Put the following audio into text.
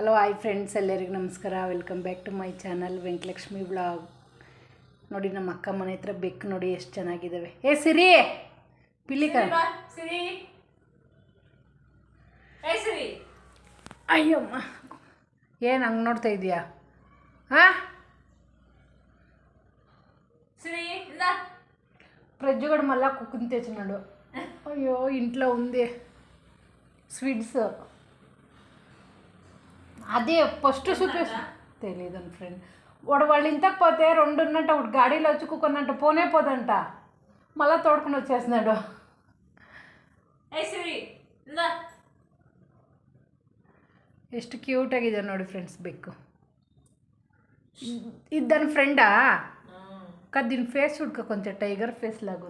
hello hi friends ಎಲ್ಲರಿಗೂ ನಮಸ್ಕಾರ welcome back to my channel Venkatalakshmi blog ನೋಡಿ ನಮ್ಮ ಅಕ್ಕ ಮನೆ ಹತ್ರ ಬೆಕ್ಕು ನೋಡಿ ಎಷ್ಟು ಚೆನ್ನಾಗಿದ್ದಾವೆ ಏ ಸಿರಿ ಪಿಲಿಕ ಬಾ, ಸಿರಿ ಏ ಸಿರಿ ಅಯ್ಯಮ್ಮ ಏನು ಹಂಗೆ ನೋಡ್ತಾ ಇದೀಯಾ ಹಾಂ సిరి ఇందా ఫ్రిడ్జ్ కూడా మళ్ళా కుక్కుని తెచ్చినాడు అయ్యో ఇంట్లో ఉంది స్వీట్స్ అదే ఫస్ట్ చూపేసి తెలియదు ఫ్రెండ్ వాడు వాళ్ళు ఇంతకు పోతే రెండు ఉన్నట్ట ఒకటి గాడీలో వచ్చి కుక్కున్నట్ట పోనే పోదంట మళ్ళా తోడుకుని వచ్చేసినాడు ఏ సిరి ఇందా ಎಷ್ಟು ಕ್ಯೂಟ್ ಆಗಿದೆ ನೋಡಿ ಫ್ರೆಂಡ್ಸ್ ಬೆಕ್ಕು ఇది దాని ఫ్రెండా కదా దీని ఫేస్ చూడక కొంచెం టైగర్ ఫేస్ లాగా